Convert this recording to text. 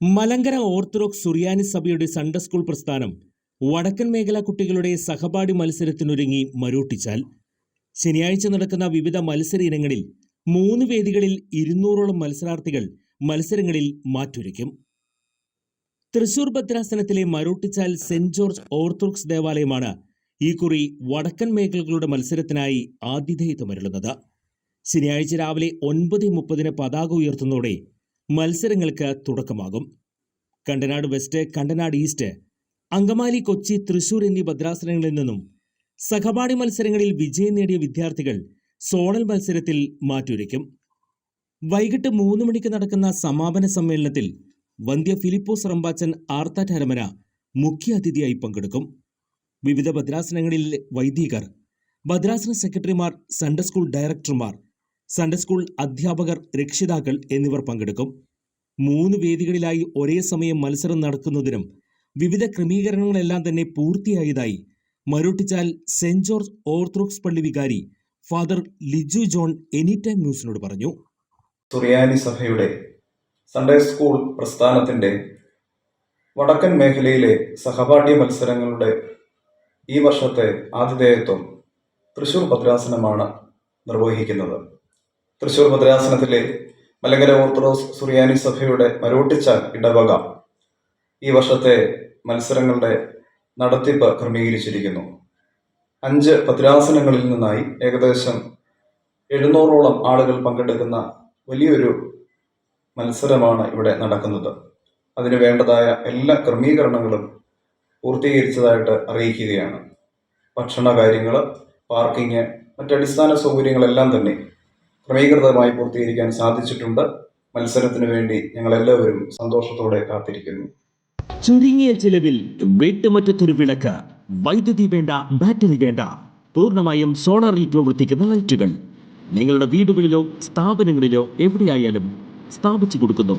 Malankara Orthodox സുറിയാനി സഭയുടെ Sunday school പ്രസ്ഥാനം വടക്കൻ മേഖലാ കുട്ടികളുടെ സഹപാഠി മത്സരത്തിനൊരുങ്ങി മരോട്ടിച്ചാൽ. ശനിയാഴ്ച നടക്കുന്ന വിവിധ മത്സര ഇനങ്ങളിൽ മൂന്ന് വേദികളിൽ ഇരുന്നൂറോളം മത്സരാർത്ഥികൾ മത്സരങ്ങളിൽ മാറ്റൊരുക്കും. തൃശൂർ ഭദ്രാസനത്തിലെ മരോട്ടിച്ചാൽ സെന്റ് ജോർജ് ഓർത്തഡോക്സ് ദേവാലയമാണ് ഈ കുറി വടക്കൻ മേഖലകളുടെ മത്സരത്തിനായി ആതിഥേയത്വമരുളുന്നത്. ശനിയാഴ്ച രാവിലെ ഒൻപത് മുപ്പതിന് പതാക ഉയർത്തുന്നതോടെ മത്സരങ്ങൾക്ക് തുടക്കമാകും. കണ്ടനാട് വെസ്റ്റ് കണ്ടനാട് ഈസ്റ്റ് അങ്കമാലി കൊച്ചി തൃശൂർ എന്നീ ഭദ്രാസനങ്ങളിൽ നിന്നും സഹപാഠി മത്സരങ്ങളിൽ വിജയം നേടിയ വിദ്യാർത്ഥികൾ സോണൽ മത്സരത്തിൽ മാറ്റുരയ്ക്കും. വൈകിട്ട് മൂന്ന് മണിക്ക് നടക്കുന്ന സമാപന സമ്മേളനത്തിൽ വന്ധ്യ ഫിലിപ്പോസ് റമ്പാച്ചൻ ആർത്താറ്റ് ഹരമന മുഖ്യ അതിഥിയായി പങ്കെടുക്കും. വിവിധ ഭദ്രാസനങ്ങളിലെ വൈദികർ ഭദ്രാസന സെക്രട്ടറിമാർ സൺഡേ സ്കൂൾ ഡയറക്ടർമാർ സൺഡേ സ്കൂൾ അധ്യാപകർ രക്ഷിതാക്കൾ എന്നിവർ പങ്കെടുക്കും. മൂന്ന് വേദികളിലായി ഒരേ സമയം മത്സരം നടക്കുന്നതിനും വിവിധ ക്രമീകരണങ്ങളെല്ലാം തന്നെ പൂർത്തിയായതായി മരോട്ടിച്ചാൽ സെന്റ് ജോർജ് ഓർത്തഡോക്സ് പള്ളി വികാരി father Liju John any time ന്യൂസിനോട് പറഞ്ഞു. സുറിയാനി സഭയുടെ സൺഡേ സ്കൂൾ പ്രസ്ഥാനത്തിന്റെ വടക്കൻ മേഖലയിലെ സഹപാഠ്യ മത്സരങ്ങളുടെ ഈ വർഷത്തെ ആതിഥേയത്വം തൃശൂർ ഭദ്രാസനമാണ് നിർവഹിക്കുന്നത്. തൃശൂർ ഭദ്രാസനത്തിലെ മലങ്കര ഓർത്തഡോക്സ് സുറിയാനി സഭയുടെ മരോട്ടിച്ചാൽ ഇടവക ഈ വർഷത്തെ മത്സരങ്ങളുടെ നടത്തിപ്പ് ക്രമീകരിച്ചിരിക്കുന്നു. അഞ്ച് ഭദ്രാസനങ്ങളിൽ നിന്നായി ഏകദേശം എഴുന്നൂറോളം ആളുകൾ പങ്കെടുക്കുന്ന വലിയൊരു മത്സരമാണ് ഇവിടെ നടക്കുന്നത്. അതിന് വേണ്ടതായ എല്ലാ ക്രമീകരണങ്ങളും പൂർത്തീകരിച്ചതായിട്ട് അറിയിക്കുകയാണ്. ഭക്ഷണ കാര്യങ്ങൾ പാർക്കിങ് മറ്റടിസ്ഥാന സൗകര്യങ്ങളെല്ലാം തന്നെ ക്രമീകൃതമായി പൂർത്തീകരിക്കാൻ സാധിച്ചിട്ടുണ്ട്. മത്സരത്തിന് വേണ്ടി ഞങ്ങളെല്ലാവരും സന്തോഷത്തോടെ കാത്തിരിക്കുന്നു. ചുരുങ്ങിയ ചിലവിൽ വീട്ടുമുറ്റത്തൊരു വിളക്ക്. വൈദ്യുതി വേണ്ട ബാറ്ററി വേണ്ട. പൂർണമായും സോളാറിൽ പ്രവർത്തിക്കുന്ന ലൈറ്റുകൾ. നിങ്ങളുടെ വീടുകളിലോ സ്ഥാപനങ്ങളിലോ എവിടെയായാലും സ്ഥാപിച്ചു കൊടുക്കുന്നു.